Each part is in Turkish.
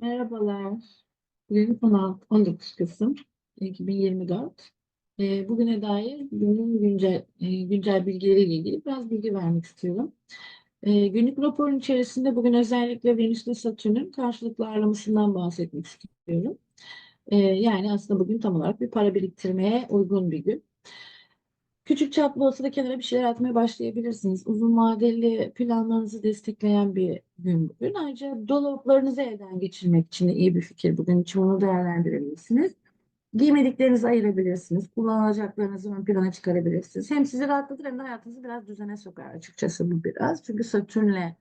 Merhabalar. Bugün 16, 19 Kasım 2024. Ee, bugüne dair günün güncel, e, güncel bilgileriyle ilgili biraz bilgi vermek istiyorum. Ee, günlük raporun içerisinde bugün özellikle Venüs ile Satürn'ün karşılıklı ağırlamasından bahsetmek istiyorum. Ee, yani aslında bugün tam olarak bir para biriktirmeye uygun bir gün. Küçük çaplı olsa da kenara bir şeyler atmaya başlayabilirsiniz. Uzun vadeli planlarınızı destekleyen bir gün bugün. Ayrıca dolaplarınızı elden geçirmek için de iyi bir fikir bugün için onu değerlendirebilirsiniz. Giymediklerinizi ayırabilirsiniz. Kullanacaklarınızı ön plana çıkarabilirsiniz. Hem sizi rahatlatır hem de hayatınızı biraz düzene sokar açıkçası bu biraz. Çünkü Satürn'le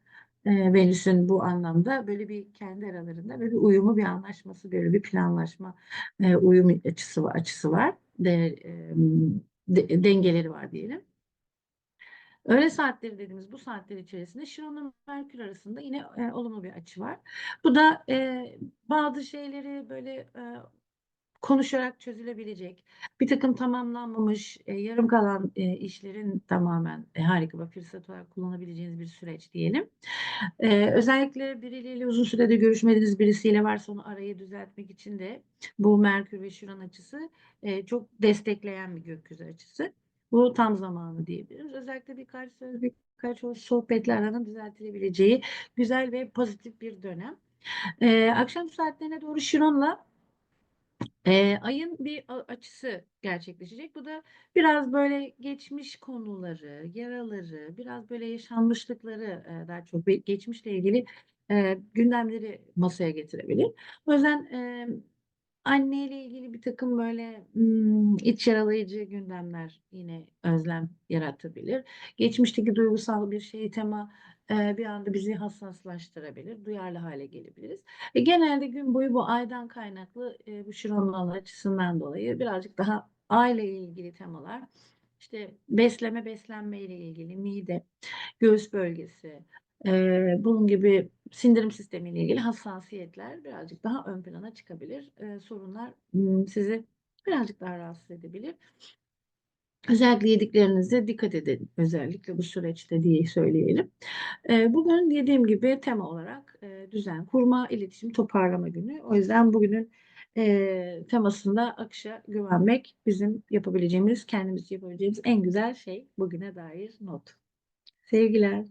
e, Venüs'ün bu anlamda böyle bir kendi aralarında böyle bir uyumu, bir anlaşması, böyle bir planlaşma, e, uyum açısı var, açısı var. De, e, de- dengeleri var diyelim. Öğle saatleri dediğimiz bu saatler içerisinde Şiron'la Merkür arasında yine e, olumlu bir açı var. Bu da e, bazı şeyleri böyle e, konuşarak çözülebilecek, bir takım tamamlanmamış, e, yarım kalan e, işlerin tamamen e, harika bir fırsat olarak kullanabileceğiniz bir süreç diyelim. E, özellikle biriyle uzun sürede görüşmediğiniz birisiyle varsa onu arayı düzeltmek için de bu Merkür ve Şiron açısı e, çok destekleyen bir gökyüzü açısı. Bu tam zamanı diyebiliriz. Özellikle birkaç söz, birkaç hoş sohbetlerden düzeltilebileceği güzel ve pozitif bir dönem. E, akşam saatlerine doğru Şiron'la e, ayın bir açısı gerçekleşecek. Bu da biraz böyle geçmiş konuları, yaraları, biraz böyle yaşanmışlıkları e, daha çok geçmişle ilgili e, gündemleri masaya getirebilir. O yüzden e, anneyle ilgili bir takım böyle iç yaralayıcı gündemler yine özlem yaratabilir. Geçmişteki duygusal bir şey tema bir anda bizi hassaslaştırabilir, duyarlı hale gelebiliriz. E, genelde gün boyu bu aydan kaynaklı bu şironlar açısından dolayı birazcık daha aile ile ilgili temalar, işte besleme beslenme ile ilgili mide, göğüs bölgesi, e, bunun gibi sindirim sistemi ile ilgili hassasiyetler birazcık daha ön plana çıkabilir. E, sorunlar sizi birazcık daha rahatsız edebilir. Özellikle yediklerinize dikkat edin. Özellikle bu süreçte diye söyleyelim. Ee, Bugün dediğim gibi tema olarak e, düzen kurma, iletişim, toparlama günü. O yüzden bugünün e, temasında akışa güvenmek bizim yapabileceğimiz, kendimiz yapabileceğimiz en güzel şey bugüne dair not. Sevgiler.